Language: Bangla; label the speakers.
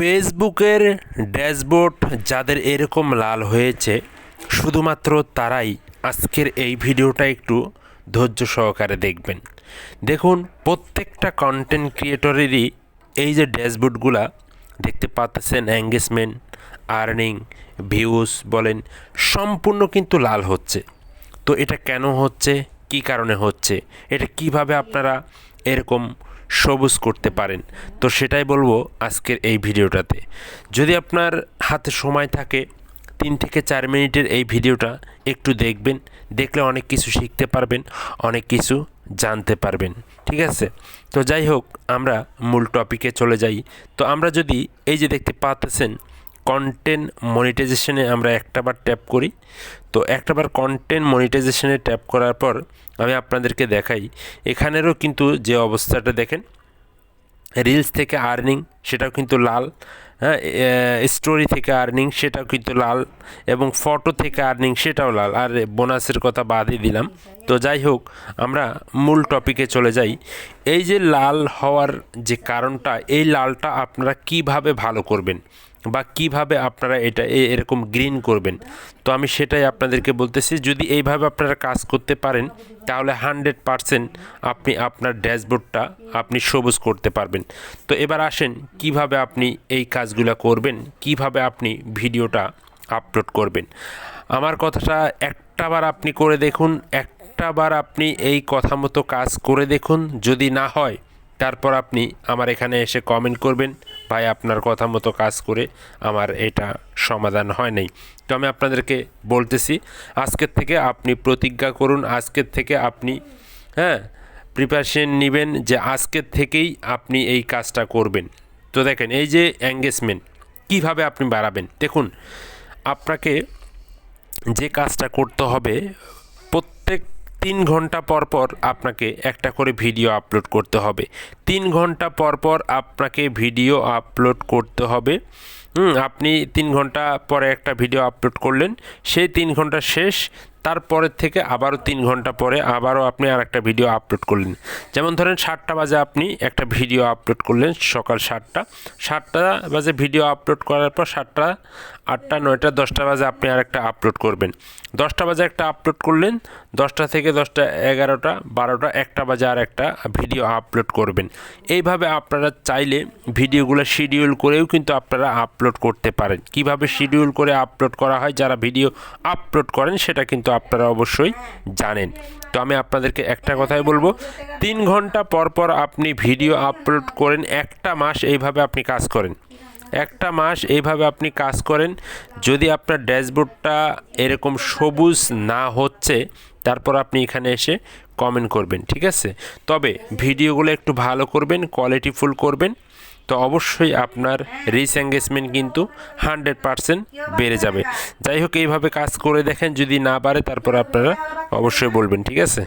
Speaker 1: ফেসবুকের ড্যাশবোর্ড যাদের এরকম লাল হয়েছে, শুধুমাত্র তারাই আজকের এই ভিডিওটা একটু ধৈর্য সহকারে দেখবেন। দেখুন, প্রত্যেকটা কন্টেন্ট ক্রিয়েটরেরই এই যে ড্যাশবোর্ডগুলা, দেখতে পাচ্ছেন এঙ্গেজমেন্ট আর্নিং ভিউস বলেন, সম্পূর্ণ কিন্তু লাল হচ্ছে। তো এটা কেন হচ্ছে? কি কারণে হচ্ছে? এটা কীভাবে আপনারা এরকম সবুজ করতে পারেন। তো সেটাই বলব আজকের এই ভিডিওটাতে। যদি আপনার হাতে সময় থাকে, তিন থেকে চার মিনিটের এই ভিডিওটা একটু দেখবেন, দেখলে অনেক কিছু শিখতে পারবেন, অনেক কিছু জানতে পারবেন। ঠিক আছে? তো যাই হোক, আমরা মূল টপিকে চলে যাই। তো আমরা যদি এই যে দেখতে পাচ্ছেন কন্টেন্ট মনিটাইজেশনে আমরা একটাবার ট্যাপ করি। তো একটাবার কন্টেন্ট মনিটাইজেশনে ট্যাপ করার পর আমি আপনাদেরকে দেখাই। এখানেরও কিন্তু যে অবস্থাটা দেখেন রিলস থেকে আর্নিং সেটাও কিন্তু লাল হ্যাঁ স্টোরি থেকে আর্নিং সেটাও কিন্তু লাল এবং ফটো থেকে আর্নিং সেটাও লাল। আর বোনাসের কথা বাদই দিলাম। তো যাই হোক, আমরা মূল টপিকে চলে যাই। এই যে লাল হওয়ার যে কারণটা, এই লালটা আপনারা কীভাবে ভালো করবেন? বা কীভাবে আপনারা এটা এরকম গ্রিন করবেন। তো আমি সেটাই আপনাদেরকে বলতেছি, যদি এইভাবে আপনারা কাজ করতে পারেন, তাহলে হানড্রেড পারসেন্ট আপনি আপনার ড্যাশবোর্ডটা আপনি সবুজ করতে পারবেন। তো এবার আসেন, কীভাবে আপনি এই কাজগুলো করবেন, কীভাবে আপনি ভিডিওটা আপলোড করবেন। আমার কথাটা একটাবার আপনি করে দেখুন, একটাবার আপনি এই কথা মতো কাজ করে দেখুন। যদি না হয়, তারপর আপনি আমার এখানে এসে কমেন্ট করবেন। ভাই আপনার কথা মতো কাজ করে আমার এটা সমাধান হয় নাই। তো আমি আপনাদেরকে বলতেছি, আজকের থেকে আপনি প্রতিজ্ঞা করুন, আজকের থেকে আপনি হ্যাঁ প্রিপারেশন নেবেন যে আজকের থেকেই আপনি এই কাজটা করবেন। তো দেখেন, এই যে এঙ্গেজমেন্ট কীভাবে আপনি বাড়াবেন? দেখুন, আপনাকে যে কাজটা করতে হবে তিন ঘণ্টা পর পর আপনাকে একটা করে ভিডিও আপলোড করতে হবে। তিন ঘণ্টা পর পর আপনাকে ভিডিও আপলোড করতে হবে। আপনি তিন ঘণ্টা পরে একটা ভিডিও আপলোড করলেন। সেই তিন ঘণ্টা শেষ তারপরের থেকে আবারও তিন ঘণ্টা পরে আবারও আপনি আর একটা ভিডিও আপলোড করলেন। যেমন ধরেন সাতটা বাজে আপনি একটা ভিডিও আপলোড করলেন সকাল সাতটা। সাতটা বাজে ভিডিও আপলোড করার পর সাতটা, আটটা, নয়টা, দশটা বাজে আপনি আর একটা আপলোড করবেন। দশটা বাজে একটা আপলোড করলেন, দশটা থেকে দশটা, এগারোটা, বারোটা, একটা বাজে আর একটা ভিডিও আপলোড করবেন। এইভাবে আপনারা চাইলে ভিডিওগুলো শিডিউল করেও কিন্তু আপনারা আপলোড করতে পারেন। কীভাবে শিডিউল করে আপলোড করা হয়, যারা ভিডিও আপলোড করেন সেটা কিন্তু আপনারা অবশ্যই জানেন। তো আমি আপনাদেরকে একটা কথাই বলব, তিন ঘণ্টা পর পর আপনি ভিডিও আপলোড করেন, একটা মাস এইভাবে আপনি কাজ করেন। একটা মাস এইভাবে আপনি কাজ করেন, যদি আপনার ড্যাশবোর্ডটা এরকম সবুজ না হচ্ছে, তারপর আপনি এখানে এসে কমেন্ট করবেন, ঠিক আছে? তবে ভিডিওগুলো একটু ভালো করবেন কোয়ালিটিফুল করবেন। তো অবশ্যই আপনার রিচ এঙ্গেজমেন্ট কিন্তু হান্ড্রেড পারসেন্ট বেড়ে যাবে। যাই হোক, এইভাবে কাজ করে দেখেন, যদি না বাড়ে তারপর আপনারা অবশ্যই বলবেন, ঠিক আছে?